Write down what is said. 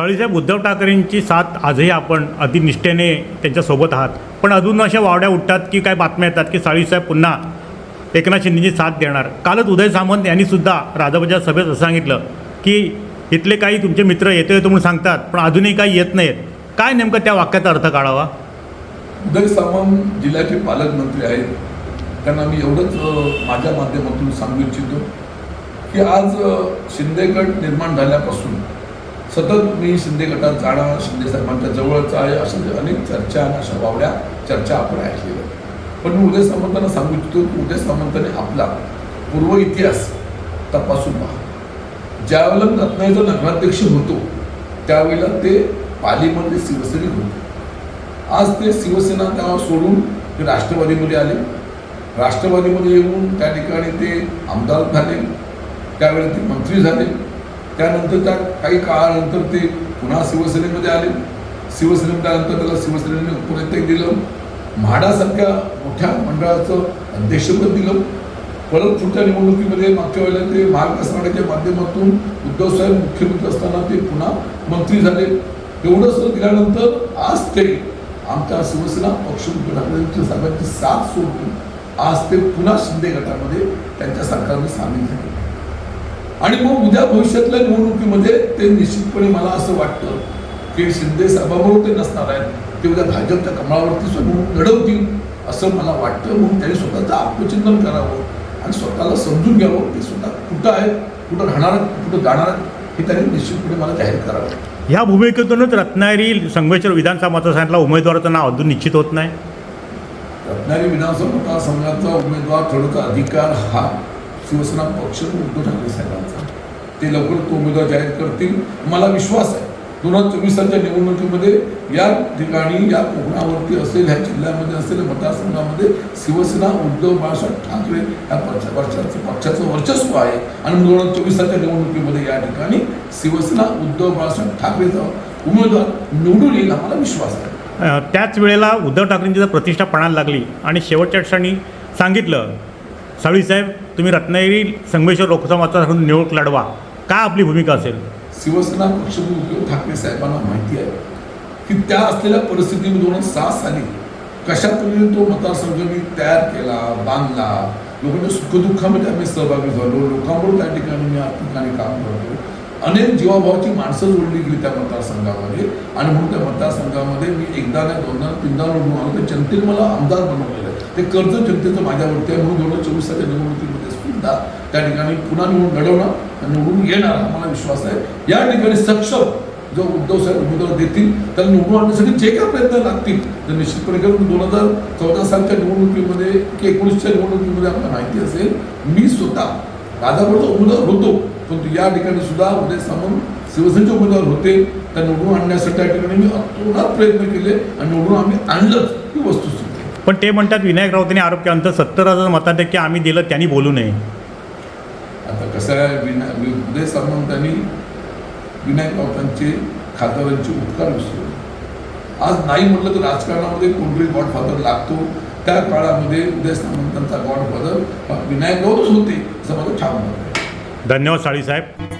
साळीसाहेब उद्धव ठाकरेंची साथ आजही आपण अतिनिष्ठेने त्यांच्यासोबत आहात. पण अजून अशा वावड्या उठतात की काय बातम्या येतात की साळीसाहेब पुन्हा एकनाथ शिंदेची साथ देणार. कालच उदय सामंत यांनी सुद्धा राजाबाच्या सभेत असं सांगितलं की इथले काही तुमचे मित्र येतो येतो म्हणून सांगतात पण अजूनही काही येत नाहीत. काय नेमकं त्या वाक्याचा अर्थ काढावा? उदय सामंत जिल्ह्याचे पालकमंत्री आहेत. त्यांना मी एवढंच माझ्या माध्यमातून सांगू इच्छितो की आज शिंदेगड निर्माण झाल्यापासून सतत मी शिंदे गटात जाणार शिंदे साहेबांच्या जवळचा आहे अशा अनेक चर्चा आणि अशा वावड्या चर्चा आपण ऐकलेल्या पण मी उदय सामंतांना सांगू इच्छितो की उदय सामंतांनी आपला पूर्व इतिहास तपासून पहा. ज्यावेळेला रत्नागिरीचा नगराध्यक्ष होतो त्यावेळेला ते पालीमध्ये शिवसैनिक होते. आज ते शिवसेना तेव्हा सोडून ते राष्ट्रवादीमध्ये आले. राष्ट्रवादीमध्ये येऊन त्या ठिकाणी ते आमदार झाले. त्यावेळी ते मंत्री झाले. त्यानंतर त्या काही काळानंतर ते पुन्हा शिवसेनेमध्ये आले. शिवसेनेमध्ये आल्यानंतर त्याला शिवसेनेने उपनेते दिलं. म्हाडासारख्या मोठ्या मंडळाचं अध्यक्षपद दिलं. परत पुढच्या निवडणुकीमध्ये मागच्या वेळेला ते महाविकास आघाडीच्या माध्यमातून उद्धवसाहेब मुख्यमंत्री असताना ते पुन्हा मंत्री झाले. एवढं दिल्यानंतर आज ते आमच्या शिवसेना पक्ष उद्धव ठाकरेंच्या साहेबांची साथ सोडून आज ते पुन्हा शिंदे गटामध्ये त्यांच्या सरकारने सामील झाले. आणि मग उद्या भविष्यातल्या निवडणुकीमध्ये ते निश्चितपणे मला असं वाटतं की शिंदे साहेबाबरोबर ते नसणार आहेत. ते उद्या भाजपच्या कमळावरती सुद्धा लढवतील असं मला वाटतं. म्हणून त्यांनी स्वतःचं आत्मचिंतन करावं आणि स्वतःला समजून घ्यावं ते स्वतः कुठं आहेत कुठं राहणार कुठं जाणार हे त्यांनी निश्चितपणे मला जाहीर करावं ह्या भूमिकेतूनच रत्नागिरी संगमेश्वर विधानसभा मतदारसंघातला उमेदवाराचं नाव अजून निश्चित होत नाही. रत्नागिरी विधानसभा मतदारसंघाचा उमेदवार ठरवण्याचा अधिकार हा शिवसेना पक्ष उद्धव ठाकरे साहेबांचा. ते लवकर तो उमेदवार जाहीर करतील. मला विश्वास आहे. दोन हजार चोवीसाच्या निवडणुकीमध्ये या ठिकाणी या कोकणावरती असेल ह्या जिल्ह्यामध्ये असेल मतदारसंघामध्ये शिवसेना उद्धव बाळासाहेब ठाकरे या पक्ष- पक्षाचं पक्षाचं वर्चस्व आहे. आणि दोन हजार चोवीसाच्या निवडणुकीमध्ये या ठिकाणी शिवसेना उद्धव बाळासाहेब ठाकरेचा उमेदवार निवडून येईल आम्हाला मला विश्वास आहे. त्याच वेळेला उद्धव ठाकरेंची जर प्रतिष्ठा पणाला लागली आणि शेवटच्या क्षणी सांगितलं साळीसाहेब तुम्ही रत्नागिरी संगमेश्वर लोकसभा मतदारसंघातून निवडणूक लढवा. काय आपली भूमिका असेल? शिवसेना पक्ष उद्धव ठाकरे साहेबांना माहिती आहे की त्या असलेल्या परिस्थितीमध्ये दोन हजार सहा साली कशा पद्धतीने तो मतदारसंघ मी तयार केला बांधला? लोकांच्या सुखदुःखामध्ये आम्ही सहभागी झालो. लोकांबरोबर त्या ठिकाणी मी या ठिकाणी काम करतो. अनेक जीवाभावाची माणसं जोडली गेली त्या मतदारसंघामध्ये. आणि म्हणून त्या मतदारसंघामध्ये मी एकदा नाही दोनदा तीनदा निवडून आलो. तर जनतेने मला आमदार बनवलेलं आहे ते कर्ज जनतेचं माझ्यावरती आहे. म्हणून दोन हजार चोवीसाच्या निवडणुकीमध्ये सुद्धा त्या ठिकाणी पुन्हा निवडून घडवणं आणि निवडून येणार हा मला विश्वास आहे. या ठिकाणी सक्षम जो उद्धव साहेब उमेदवार देतील त्याला निवडून आणण्यासाठी जे काही प्रयत्न लागतील तर निश्चितपणे करून दोन हजार चौदा सालच्या निवडणुकीमध्ये की एकोणीसच्या निवडणुकीमध्ये आपल्याला माहिती असेल मी स्वतः राजापूरचा उमेदवार होतो. परंतु या ठिकाणी सुद्धा उदय सामंत शिवसेनेचे उमेदवार होते. त्या निवडून आणण्यासाठी त्या ठिकाणी मी अतोनात प्रयत्न केले आणि निवडून आम्ही आणलंच ही वस्तुस्थिती. पण ते म्हणतात विनायक राऊतांनी आरोप केल्यानंतर सत्तर हजार मताधिक्य आम्ही दिलं त्यांनी बोलू नये. आता कसं आहे विना उदय सामंतांनी विनायक राऊतांचे खासदारांचे उपकार विसरले. आज नाही म्हटलं तर राजकारणामध्ये कोणतरी गॉडफादर लागतो. त्या काळामध्ये उदय सामंतांचा गॉडफादर विनायक राऊतच होते असं माझं ठाम धन्यवाद साळीसाहेब